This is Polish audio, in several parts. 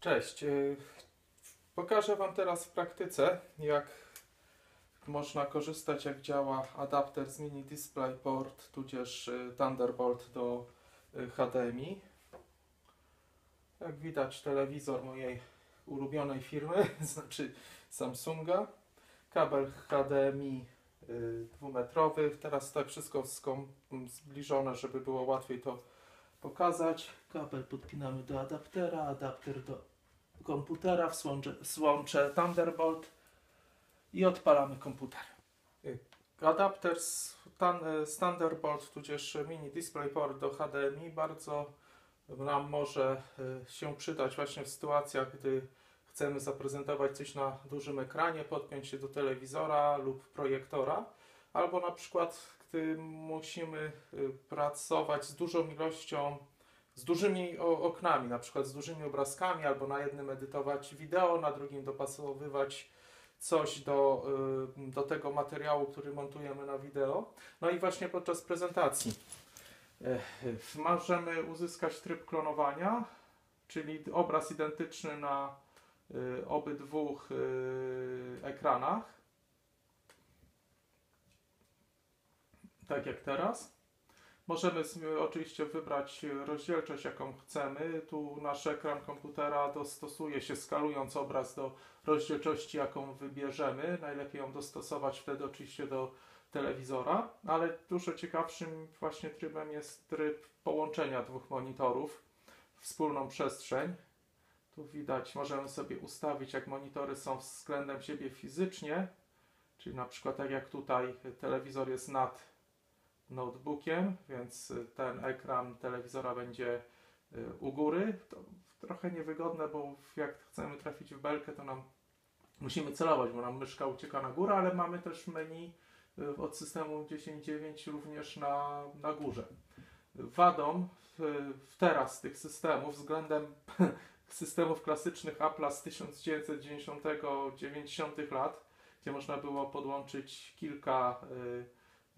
Cześć. y, Pokażę Wam teraz w praktyce, jak można korzystać, jak działa adapter z mini DisplayPort, tudzież y, Thunderbolt do y, HDMI. Jak widać, telewizor mojej ulubionej firmy, znaczy Samsunga. Kabel HDMI y, dwumetrowy. Teraz tak wszystko zbliżone, żeby było łatwiej to pokazać. Kabel podpinamy do adaptera, adapter do komputera, wsłącze, złącze Thunderbolt i odpalamy komputer. Y, Adapter z, tan, z Thunderbolt, tudzież mini DisplayPort do HDMI bardzo nam może y, się przydać właśnie w sytuacjach, gdy chcemy zaprezentować coś na dużym ekranie, podpiąć się do telewizora lub projektora, albo na przykład gdy musimy y, pracować z dużą ilością z dużymi oknami, na przykład z dużymi obrazkami, albo na jednym edytować wideo, na drugim dopasowywać coś do, y, do tego materiału, który montujemy na wideo. No i właśnie podczas prezentacji y, możemy uzyskać tryb klonowania, czyli obraz identyczny na obydwu y, ekranach. Tak jak teraz. Możemy oczywiście wybrać rozdzielczość, jaką chcemy. Tu nasz ekran komputera dostosuje się, skalując obraz do rozdzielczości, jaką wybierzemy. Najlepiej ją dostosować wtedy oczywiście do telewizora, ale dużo ciekawszym właśnie trybem jest tryb połączenia dwóch monitorów wspólną przestrzeń. Tu widać, możemy sobie ustawić, jak monitory są względem siebie fizycznie, czyli na przykład tak jak tutaj telewizor jest nad notebookiem, więc ten ekran telewizora będzie y, u góry. To trochę niewygodne, bo jak chcemy trafić w belkę, to nam musimy celować, bo nam myszka ucieka na górę, ale mamy też menu y, od systemu 10.9 również na, na górze. Wadą w, w teraz tych systemów względem systemów klasycznych Apple'a z 1990-90 lat, gdzie można było podłączyć kilka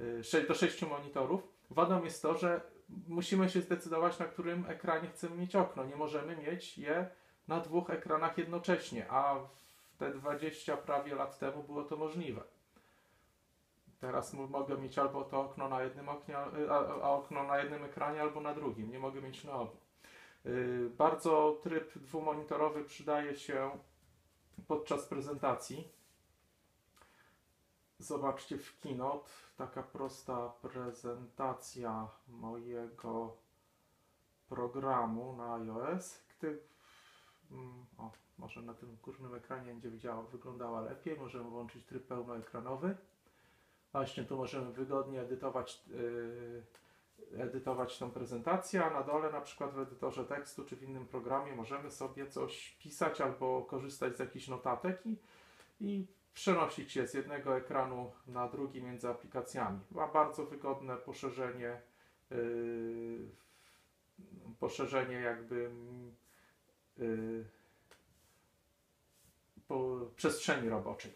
y, y, do sześciu monitorów. Wadą jest to, że musimy się zdecydować, na którym ekranie chcemy mieć okno. Nie możemy mieć je na dwóch ekranach jednocześnie, a te 20 prawie lat temu było to możliwe. Teraz mogę mieć albo to okno na jednym oknie, a okno na jednym ekranie, albo na drugim. Nie mogę mieć na obu. Y, Bardzo tryb dwumonitorowy przydaje się podczas prezentacji. Zobaczcie w Keynote, taka prosta prezentacja mojego programu na iOS. Gdy, mm, o, może na tym górnym ekranie będzie widziała, wyglądała lepiej. Możemy włączyć tryb pełnoekranowy. Właśnie tu możemy wygodnie edytować, yy, edytować tą prezentację, a na dole na przykład w edytorze tekstu czy w innym programie możemy sobie coś pisać albo korzystać z jakichś notatek i, i przenosić je z jednego ekranu na drugi między aplikacjami. Ma bardzo wygodne poszerzenie, yy, poszerzenie jakby yy, po przestrzeni roboczej.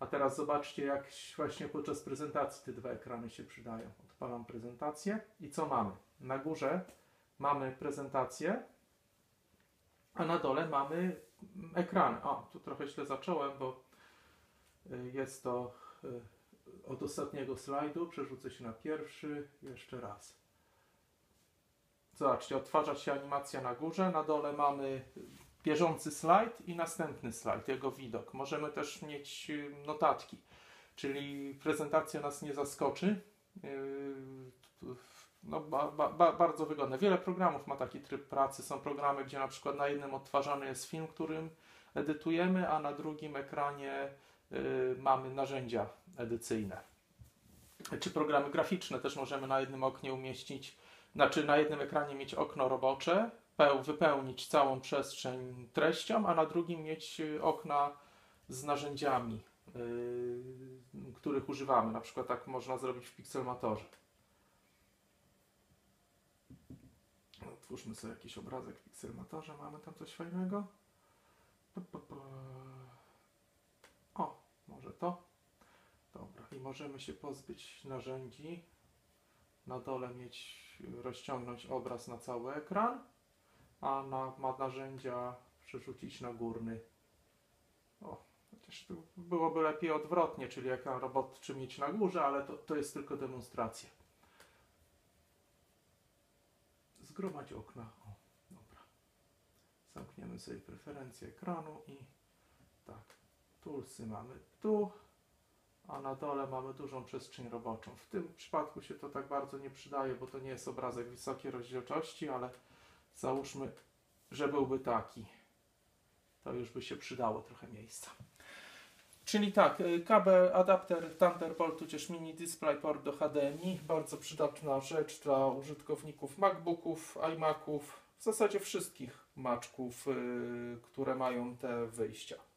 A teraz zobaczcie, jak właśnie podczas prezentacji te dwa ekrany się przydają. Odpalam prezentację i co mamy? Na górze mamy prezentację, a na dole mamy ekrany. O, tu trochę źle zacząłem, bo y, jest to y, od ostatniego slajdu. Przerzucę się na pierwszy. Jeszcze raz. Zobaczcie, odtwarza się animacja na górze. Na dole mamy bieżący slajd i następny slajd, jego widok. Możemy też mieć y, notatki, czyli prezentacja nas nie zaskoczy. Yy, No, ba, ba, ba, bardzo wygodne. Wiele programów ma taki tryb pracy. Są programy, gdzie na przykład na jednym odtwarzany jest film, którym edytujemy, a na drugim ekranie y, mamy narzędzia edycyjne. Czy programy graficzne też możemy na jednym oknie umieścić, znaczy na jednym ekranie mieć okno robocze, peł, wypełnić całą przestrzeń treścią, a na drugim mieć okna z narzędziami, yy, których używamy. Na przykład tak można zrobić w Pixelmatorze. Otwórzmy sobie jakiś obrazek w Pixelmatorze. Mamy tam coś fajnego? O, może to? Dobra. I możemy się pozbyć narzędzi na dole mieć, rozciągnąć obraz na cały ekran, a na ma narzędzia przerzucić na górny. Byłoby lepiej odwrotnie, czyli ekran robotczy mieć na górze, ale to, to jest tylko demonstracja. Zgromadź okna. O, dobra. Zamkniemy sobie preferencje ekranu i tak. Tulsy mamy tu, a na dole mamy dużą przestrzeń roboczą. W tym przypadku się to tak bardzo nie przydaje, bo to nie jest obrazek wysokiej rozdzielczości, ale załóżmy, że byłby taki. To już by się przydało trochę miejsca. Czyli tak, y, kabel, adapter Thunderbolt, tudzież mini DisplayPort do HDMI. Bardzo przydatna rzecz dla użytkowników MacBooków, iMaców, w zasadzie wszystkich Maczków, y, które mają te wyjścia.